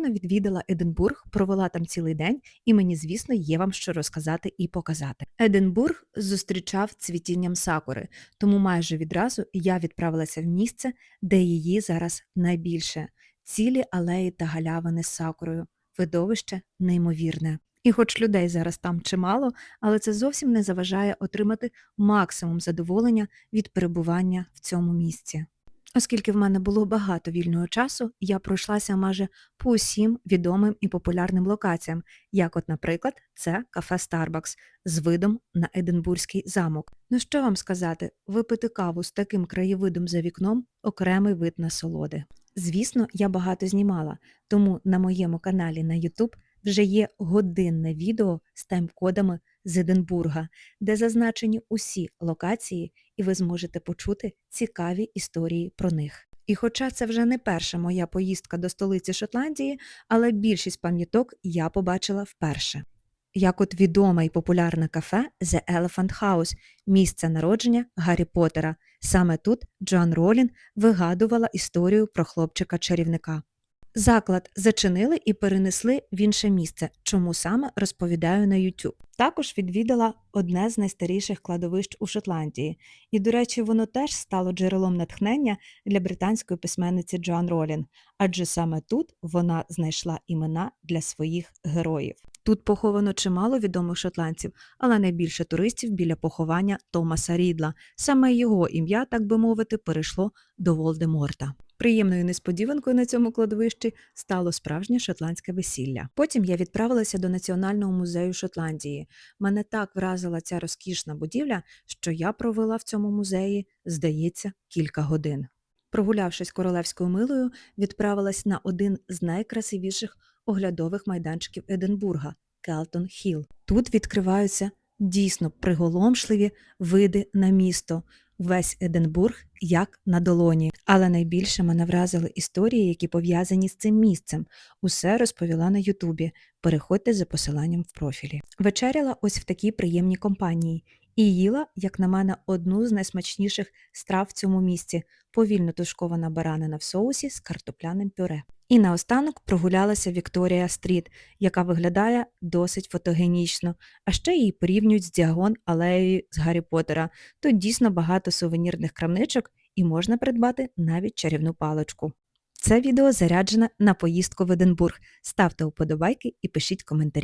Відвідала Единбург, провела там цілий день, і мені, звісно, є вам що розказати і показати. Единбург зустрічав цвітінням сакури, тому майже відразу я відправилася в місце, де її зараз найбільше цілі алеї та галявини з сакурою. Видовище неймовірне. І хоч людей зараз там чимало, але це зовсім не заважає отримати максимум задоволення від перебування в цьому місці. Оскільки в мене було багато вільного часу, я пройшлася майже по усім відомим і популярним локаціям, як от, наприклад, це кафе Starbucks з видом на Единбурзький замок. Ну що вам сказати, випити каву з таким краєвидом за вікном окремий вид насолоди. Звісно, я багато знімала, тому на моєму каналі на YouTube вже є годинне відео з тайм-кодами з Единбурга, де зазначені усі локації, і ви зможете почути цікаві історії про них. І хоча це вже не перша моя поїздка до столиці Шотландії, але більшість пам'яток я побачила вперше. Як от відоме і популярне кафе The Elephant House, місце народження Гаррі Поттера. Саме тут Джоан Ролін вигадувала історію про хлопчика-чарівника. Заклад зачинили і перенесли в інше місце, чому саме розповідаю на YouTube. Також відвідала одне з найстаріших кладовищ у Шотландії, і, до речі, воно теж стало джерелом натхнення для британської письменниці Джоан Ролін, адже саме тут вона знайшла імена для своїх героїв. Тут поховано чимало відомих шотландців, але найбільше туристів біля поховання Томаса Рідла. Саме його ім'я, так би мовити, перейшло до Волдеморта. Приємною несподіванкою на цьому кладовищі стало справжнє шотландське весілля. Потім я відправилася до Національного музею Шотландії. Мене так вразила ця розкішна будівля, що я провела в цьому музеї, здається, кілька годин. Прогулявшись королевською милою, відправилась на один з найкрасивіших оглядових майданчиків Единбурга Келтон Хіл. Тут відкриваються дійсно приголомшливі види на місто. Весь Единбург як на долоні. Але найбільше мене вразили історії, які пов'язані з цим місцем. Усе розповіла на Ютубі. Переходьте за посиланням в профілі. Вечеряла ось в такій приємній компанії і їла, як на мене, одну з найсмачніших страв в цьому місці повільно тушкована баранина в соусі з картопляним пюре. І наостанок прогулялася Вікторія Стріт, яка виглядає досить фотогенічно, а ще її порівнюють з Діагон алеєю з Гаррі Поттера. Тут дійсно багато сувенірних крамничок і можна придбати навіть чарівну паличку. Це відео заряджене на поїздку в Единбург. Ставте вподобайки і пишіть коментарі.